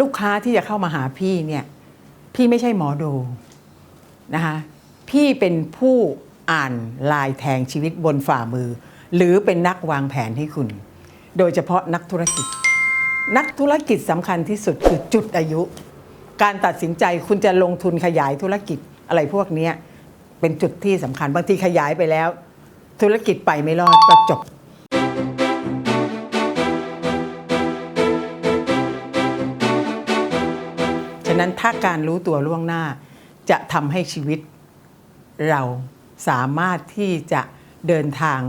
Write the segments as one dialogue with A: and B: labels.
A: ลูกค้าที่จะเข้ามาหาพี่เนี่ยพี่ไม่ใช่หมอดูนะคะพี่เป็นผู้อ่านลายแทงชีวิตบนฝ่ามือ หรือเป็นนักวางแผนให้คุณ โดยเฉพาะนักธุรกิจ นักธุรกิจสำคัญที่สุดคือจุดอายุ การตัดสินใจคุณจะลงทุนขยายธุรกิจอะไรพวกนี้เป็นจุดที่สำคัญบางทีขยายไปแล้ว ธุรกิจไปไม่รอดก็จบ นั้นถ้าการรู้ตัวล่วงหน้า จะทำให้ชีวิตเราสามารถที่จะเดินทาง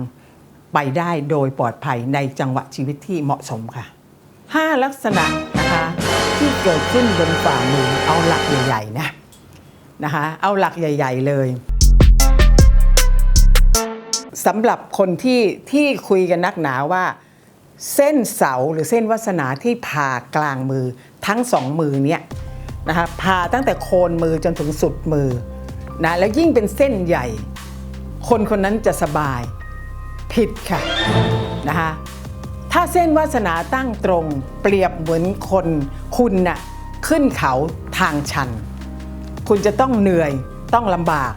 A: ไปได้โดยปลอดภัยในจังหวะชีวิตที่เหมาะสมค่ะ 5 ลักษณะนะคะที่เกิดขึ้นบนฝ่ามือเอาหลักใหญ่ ๆ นะนะคะเอาหลักใหญ่ ๆ เลยสำหรับคนที่ที่คุยกันนักหนาว่า เส้นเสาหรือเส้นวาสนาที่ผ่ากลางมือทั้งสองมือเนี่ย นะคะผ่าตั้งแต่โคนมือจนถึงสุดมือนะแล้วยิ่งเป็นเส้นใหญ่ คนคนนั้นจะสบายผิดค่ะนะคะถ้าเส้นวาสนาตั้งตรงเปรียบเหมือนคนคุณน่ะขึ้นเขาทางชัน คุณจะต้องเหนื่อยต้องลำบาก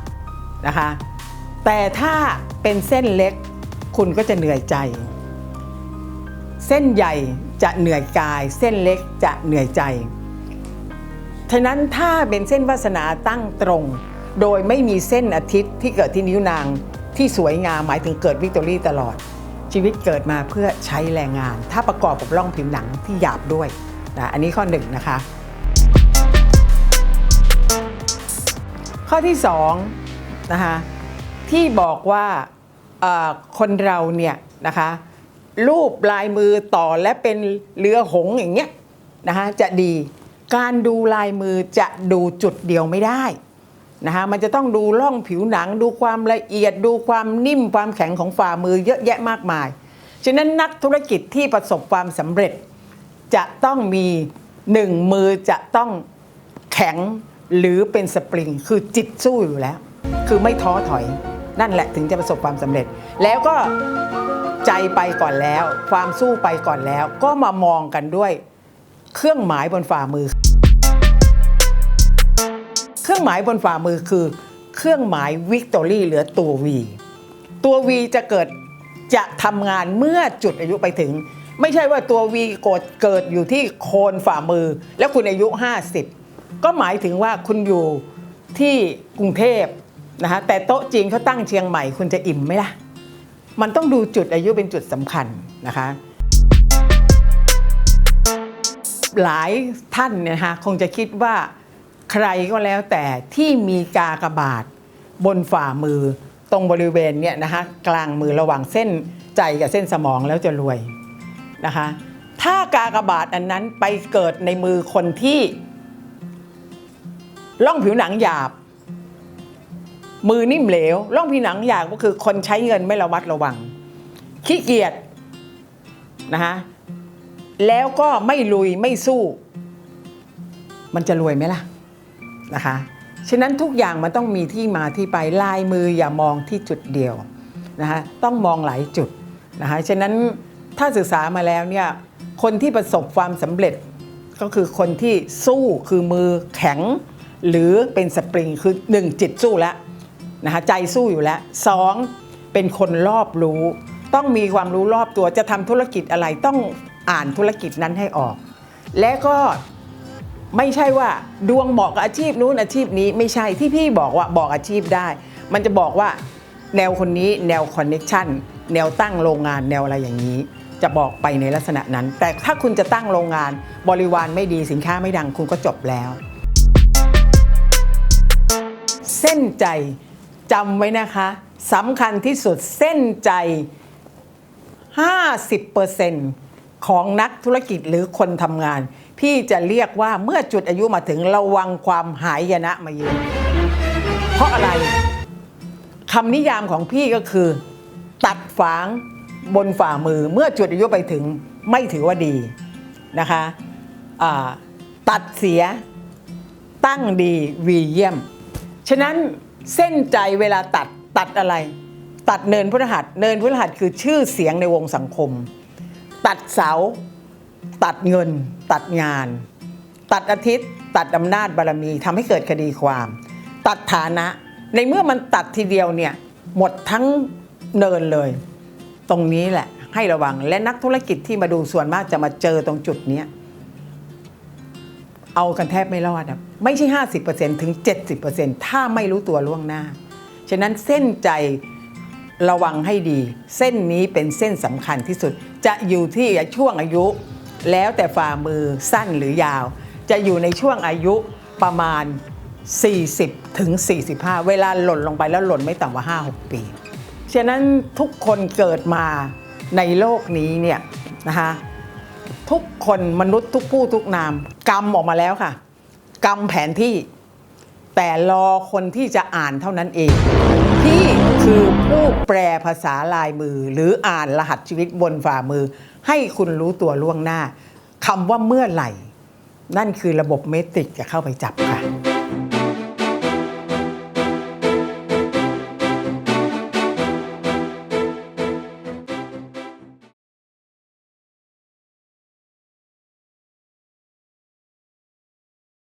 A: นะคะแต่ถ้าเป็นเส้นเล็กคุณก็จะเหนื่อยใจ เส้นใหญ่จะเหนื่อยกาย เส้นเล็กจะเหนื่อยใจ ฉะนั้นถ้าเป็นเส้นวาสนาตั้งตรง โดยไม่มีเส้นอาทิตย์ที่เกิดที่นิ้วนางที่สวยงามหมายถึงเกิดวิกตอรี่ตลอด ชีวิตเกิดมาเพื่อใช้แรงงาน ถ้าประกอบกับร่องผิวหนังที่หยาบด้วยนะอันนี้ข้อหนึ่งนะคะ ข้อที่สองนะคะที่บอกว่าคนเราเนี่ยนะคะรูปลายมือต่อและเป็นเรือหงอย่างเงี้ยนะคะจะดี การดูลายมือจะดูจุดเดียวไม่ได้นะคะมันจะต้องดูร่องผิวหนัง ดูความละเอียด ดูความนิ่มความแข็งของฝ่ามือเยอะแยะมากมาย ฉะนั้นนักธุรกิจที่ประสบความสำเร็จ จะต้องมีหนึ่งมือจะต้องแข็งหรือเป็นสปริง คือจิตสู้อยู่แล้ว คือไม่ท้อถอย นั่นแหละถึงจะประสบความสำเร็จ แล้วก็ใจไปก่อนแล้ว ความสู้ไปก่อนแล้ว ก็มามองกันด้วย เครื่องหมายบนฝ่ามือ เครื่องหมายบนฝ่ามือคือ เครื่องหมายวิกตอรี่เหลือตัว V ตัว V จะเกิดจะทำงานเมื่อจุดอายุไปถึง ไม่ใช่ว่าตัว V กดเกิดอยู่ที่โคนฝ่ามือ แล้วคุณอายุ 50 ก็หมายถึงว่าคุณอยู่ที่กรุงเทพนะคะแต่โต๊ะจีนเขาตั้งเชียงใหม่ คุณจะอิ่มไหมล่ะ มันต้องดูจุดอายุเป็นจุดสำคัญนะคะ หลายท่านเนี่ยนะคะคงจะคิดว่าใครก็แล้วแต่ที่มีกากบาทบนฝ่ามือตรงบริเวณเนี่ยนะคะกลางมือระหว่างเส้นใจกับเส้นสมองแล้วจะรวยนะคะถ้ากากบาทอันนั้นไปเกิดในมือคนที่ร่องผิวหนังหยาบ มือนิ่มเหลวร่องผิวหนังหยาบก็คือคนใช้เงินไม่ระวัดระวังขี้เกียจนะคะ แล้วก็ไม่ลุยไม่สู้ มันจะรวยไหมล่ะนะคะ ฉะนั้นทุกอย่างมันต้องมีที่มาที่ไปลายมืออย่ามองที่จุดเดียวนะคะต้องมองหลายจุดนะคะฉะนั้นถ้าศึกษามาแล้วเนี่ยคนที่ประสบความสำเร็จก็คือคนที่สู้คือมือแข็ง หรือเป็นสปริงคือหนึ่งจิตสู้แล้วนะคะใจสู้อยู่แล้วสองเป็นคนรอบรู้ ต้องมีความรู้รอบตัวจะทำธุรกิจอะไรต้อง อ่านธุรกิจนั้นให้ออก และก็ไม่ใช่ว่าดวงเหมาะกับอาชีพนู้นอาชีพนี้ไม่ใช่ที่พี่บอกว่าบอกอาชีพได้ มันจะบอกว่าแนวคนนี้แนวคอนเน็ชันแนวตั้งโรงงานแนวอะไรอย่างนี้ จะบอกไปในลักษณะนั้น แต่ถ้าคุณจะตั้งโรงงานบริวารไม่ดีสินค้าไม่ดังคุณก็จบแล้ว เส้นใจจำไว้นะคะสำคัญที่สุดเส้นใจ 50% ของนักธุรกิจหรือคนทำงาน พี่จะเรียกว่าเมื่อจุดอายุมาถึงระวังความหายนะมาเยือนเพราะอะไรคำนิยามของพี่ก็คือ ตัดฝางบนฝ่ามือเมื่อจุดอายุไปถึงไม่ถือว่าดีนะคะตัดเสียตั้งดีวีเยี่ยม ฉะนั้นเส้นใจเวลาตัดตัดอะไร ตัดเนินพฤหัส เนินพฤหัสคือชื่อเสียงในวงสังคม ตัดเสา ตัดเงิน ตัดงาน ตัดอาทิตย์ ตัดอำนาจบารมีทำให้เกิดคดีความ ตัดฐานะ ในเมื่อมันตัดทีเดียวเนี่ยหมดทั้งเนินเลย ตรงนี้แหละ ให้ระวังและนักธุรกิจที่มาดูส่วนมากจะมาเจอตรงจุดเนี้เอากันแทบไม่รอดไม่ใช่ 50%ถึง 70%ถ้าไม่รู้ตัวล่วงหน้า ฉะนั้นเส้นใจ ระวังให้ดี เส้นนี้เป็นเส้นสำคัญที่สุด จะอยู่ที่ช่วงอายุ แล้วแต่ฝ่ามือสั้นหรือยาว จะอยู่ในช่วงอายุประมาณ 40 ถึง 45 เวลาหล่นลงไปแล้วหล่นไม่ต่ำกว่า 5-6 ปี ฉะนั้นทุกคนเกิดมาในโลกนี้เนี่ยนะคะทุกคนมนุษย์ทุกผู้ทุกนามกรรมออกมาแล้วค่ะ กรรมแผนที่ แต่รอคนที่จะอ่านเท่านั้นเอง คือผู้แปลภาษาลายมือ หรืออ่านรหัสชีวิตบนฝ่ามือ ให้คุณรู้ตัวล่วงหน้าคำว่าเมื่อไหร่ นั่นคือระบบเมตริกจะเข้าไปจับค่ะ